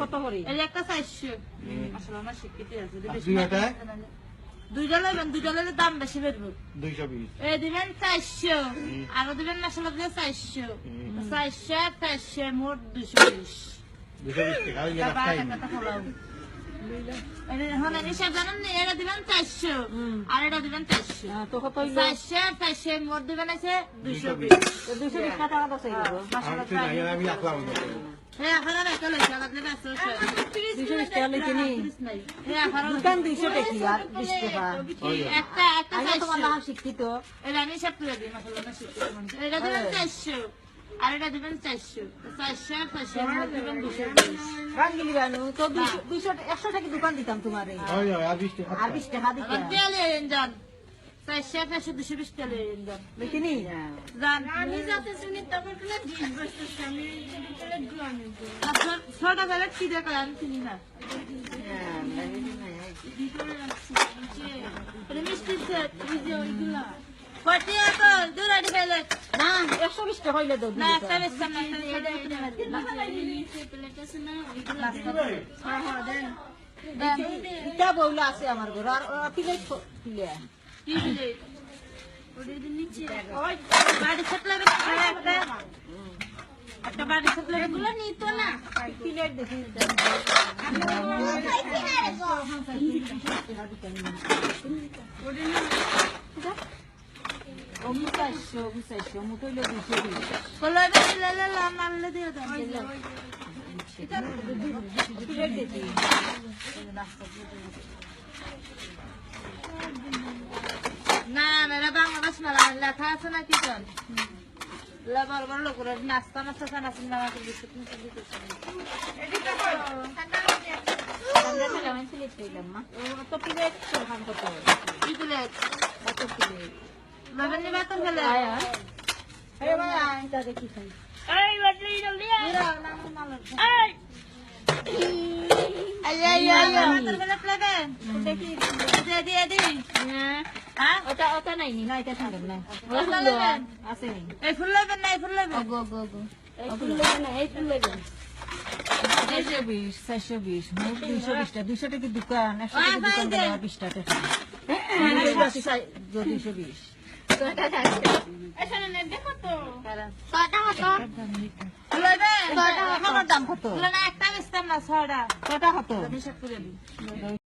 কত করে? এই একটা চারশো আসলে আমার স্বীকৃতি আছে যদি আর বেশি দুইটা? দুইটা লইবেন দুইটা লইলে দাম বেশি বেরবো দুইশো বিশ। এই দিবেন চারশো আরও দিবেন মশলা দিয়ে মোট দুশো বিশ দুশো বিশ টাকা ওই যে তা বারো রাস্তায় টাকাটা ফলাও এখন হিসাব জানেন না এটা দিবেন চারশো হুম। আর এটা দিবেন চারশো হ্যাঁ, তো কত হইল চারশো শিক্ষিত। এটা আমি সব তুলে দিই মশলা না শিখতে এটা দিবেন চারশো। আর এটা দিবেন চারশো। চারশো আর চারশো মোট দিবেন দুশো তো একশো টাকা দোকান দিতাম তোমার। আর বিশ টাকা। দিতাম। ছটা প্যালেট কি দেখো চিনি না? মিষ্টি সেট এই যে ওইগুলা। ইটা বইলা আছে আমার ঘর আর নিচে। ওই বাড়ি সেট লাগবে একটা। একটা বাড়ি লাগবে এগুলো নিত না। প্লেট দেখি। অমুচাইশো না না বাংলাদেশ মেলা লেখা আছে না কি কন বড় বড় লোক নাস্তা নাস্তা খানা চিন্তা খাইলাম মা? তো প্লেট খান কত? হ্যাঁ। লেগে চারশো বিশ চারশো বিশ মোট বিশটা। দুইশো টাকা দোকান? একশো টাকা দোকান দেওয়া টাকা দুইশো বিশ। হতো দাম কত? একটা বেচতাম না ছটা কটা দিই।